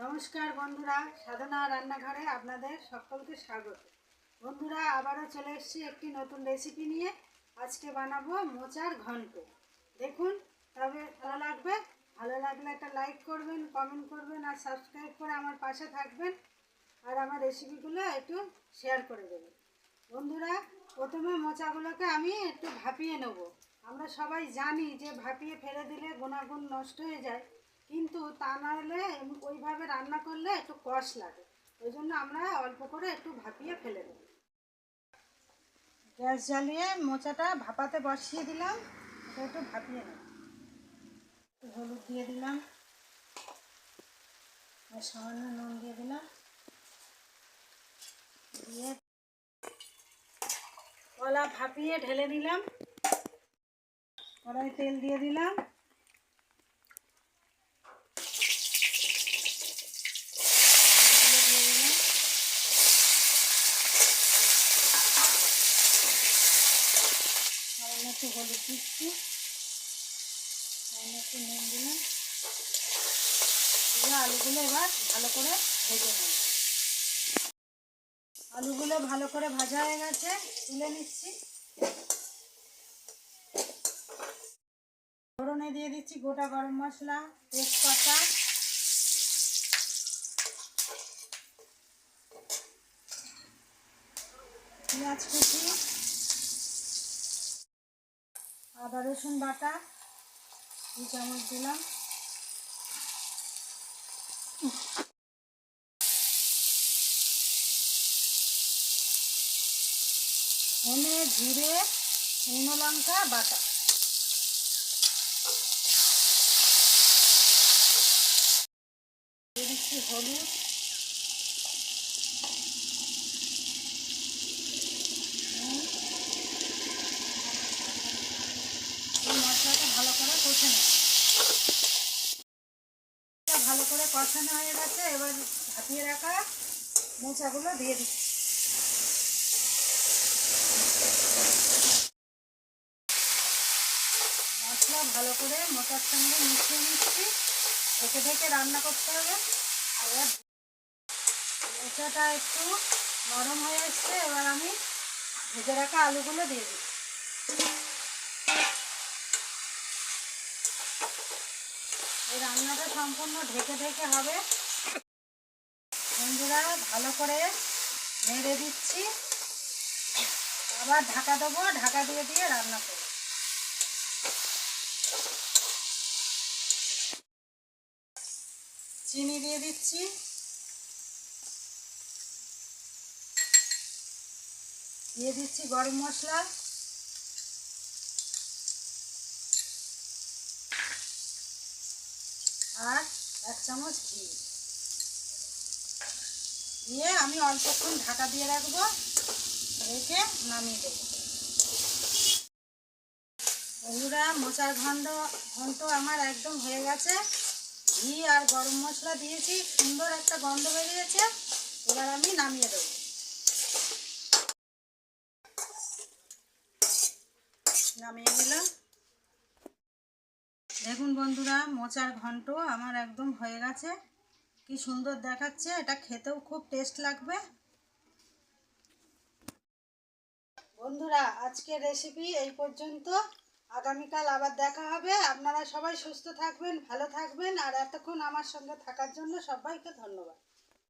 নমস্কার বন্ধুরা, সাধনা রান্নাঘরে আপনাদের সকলকে স্বাগত। বন্ধুরা, আবারও চলে এসেছি একটি নতুন রেসিপি নিয়ে। আজকে বানাবো মোচার ঘন্ট। দেখুন, তবে ভালো লাগবে। ভালো লাগলে একটা লাইক করবেন কমেন্ট করবেন আর সাবস্ক্রাইব করে আমার পাশে থাকবেন। আর আমার রেসিপিগুলো একটু শেয়ার করে দেবেন। বন্ধুরা, প্রথমে মোচাগুলোকে আমি একটু ভাপিয়ে নেব। আমরা সবাই জানি যে ভাপিয়ে ফেলে দিলে গুণাগুণ নষ্ট হয়ে যায়। কিন্তু তা না হলে ওইভাবে রান্না করলে একটু কষ লাগে। ওই জন্য আমরা অল্প করে একটু ভাপিয়ে ফেলে দেব। গ্যাস জ্বালিয়ে মোচাটা ভাপাতে বসিয়ে দিলাম এটা একটু ভাপিয়ে নেব। হলুদ দিয়ে দিলাম। আর সামান্য নুন দিয়ে দিলাম। দিয়ে কলা ভাপিয়ে ঢেলে দিলাম। কড়াই তেল দিয়ে দিলাম। একটু হলুদ দিচ্ছি। একটু নুন দিলাম। আলুগুলো এবার ভালো করে ভেজে নেব। আলুগুলো ভালো করে ভাজা হয়ে গেছে, তুলে নিচ্ছি। ফোড়নে দিয়ে দিচ্ছি গোটা গরম মশলা, তেজপাতা। পেঁয়াজ কুচি। আদা রসুন বাটা দু চামচ দিলাম। ধনে জিরে শুকনো লঙ্কা বাটা। হলুদ নুন। এই মশলাটা ভালো করে কষে নেব এটা ভালো করে কষানো হয়ে গেছে এবার ভাপিয়ে রাখা মোচাগুলো দিয়ে দিচ্ছি। মশলা ভালো করে মোটার সঙ্গে মিশিয়ে নিচ্ছি। ঢেকে ঢেকে রান্না করতে হবে। এবার মোচাটা একটু নরম হয়ে এসছে, এবার আমি ভেজে রাখা আলুগুলো দিয়ে দিই এই রান্নাটা সম্পূর্ণ ঢেকে ঢেকে হবে। বন্ধুরা, ভালো করে নেড়ে দিচ্ছি। আবার ঢাকা দেবো, ঢাকা দিয়ে দিয়ে রান্না করব। চিনি দিয়ে দিচ্ছি। দিয়ে দিচ্ছি গরম মশলা। আর এক চামচ ঘি। দিয়ে আমি অল্পক্ষণ ঢাকা দিয়ে রাখব, রেখে নামিয়ে দেবো। বন্ধুরা মোচার ঘণ্ট ঘন্ট আমার একদম হয়ে গেছে। ঘি আর গরম মশলা দিয়েছি, সুন্দর একটা গন্ধ বেরিয়েছে। এবার আমি নামিয়ে দেবো। নামিয়ে নিলাম। দেখুন বন্ধুরা, মোচার ঘন্ট আমার একদম হয়ে গেছে। কি সুন্দর দেখাচ্ছে, এটা খেতেও খুব টেস্ট লাগবে। বন্ধুরা, আজকের রেসিপি এই পর্যন্ত। আগামীকাল আবার দেখা হবে। আপনারা সবাই সুস্থ থাকবেন, ভালো থাকবেন। আর এতক্ষণ আমার সঙ্গে থাকার জন্য সবাইকে ধন্যবাদ।